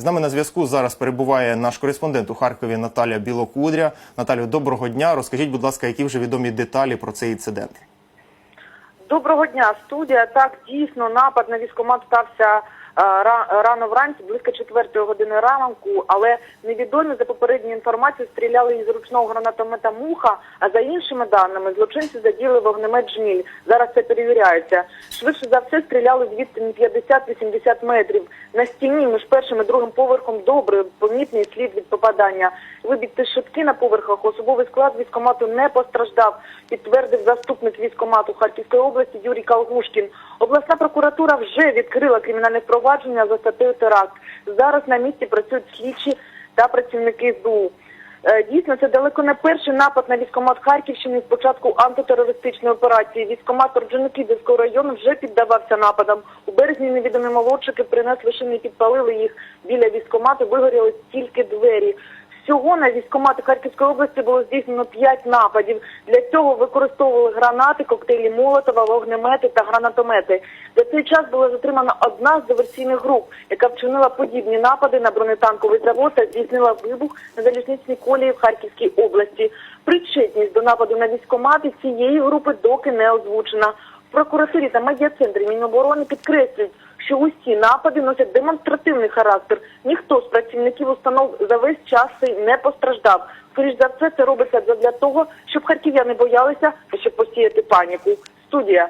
З нами на зв'язку зараз перебуває наш кореспондент у Харкові Наталя Білокудря. Наталю, доброго дня. Розкажіть, будь ласка, які вже відомі деталі про цей інцидент? Доброго дня, студія. Так, дійсно, напад на військкомат стався е, рано вранці, близько четвертої години ранку, але невідомі за попередньою інформацією стріляли із ручного гранатомета «Муха», а за іншими даними злочинці задіяли вогнемет «Жміль». Зараз це перевіряється. Швидше за все стріляли з відстані 50-80 метрів. На стіні між першим і другим поверхом добре помітний слід від попадання. Вибігти шибки на поверхах особовий склад військкомату не постраждав, підтвердив заступник військкомату Харківської області Юрій Калгушкін. Обласна прокуратура вже відкрила кримінальне впровадження за статтею теракт. Зараз на місці працюють слідчі та працівники СБУ. Е, Дійсно, це далеко не перший напад на військкомат Харківщини з початку антитерористичної операції. Військкомат Орджоникідзевського району вже піддавався нападам. У березні невідомі молодчики принесли шини, підпалили їх біля військкомату, вигоріли тільки двері. Всього на військкомати Харківської області було здійснено 5 нападів. Для цього використовували гранати, коктейлі Молотова, вогнемети та гранатомети. За цей час була затримана одна з диверсійних груп, яка вчинила подібні напади на бронетанковий завод та здійснила вибух на залізничній колії в Харківській області. Причетність до нападу на військкомати цієї групи доки не озвучена. В прокуратурі та медіа-центрі Міноборони підкреслюють, що усі напади носять демонстративний характер. Ніхто з працівників установ за весь час не постраждав. Скоріш за все, це робиться для того, щоб харків'яни боялися щоб посіяти паніку. Студія.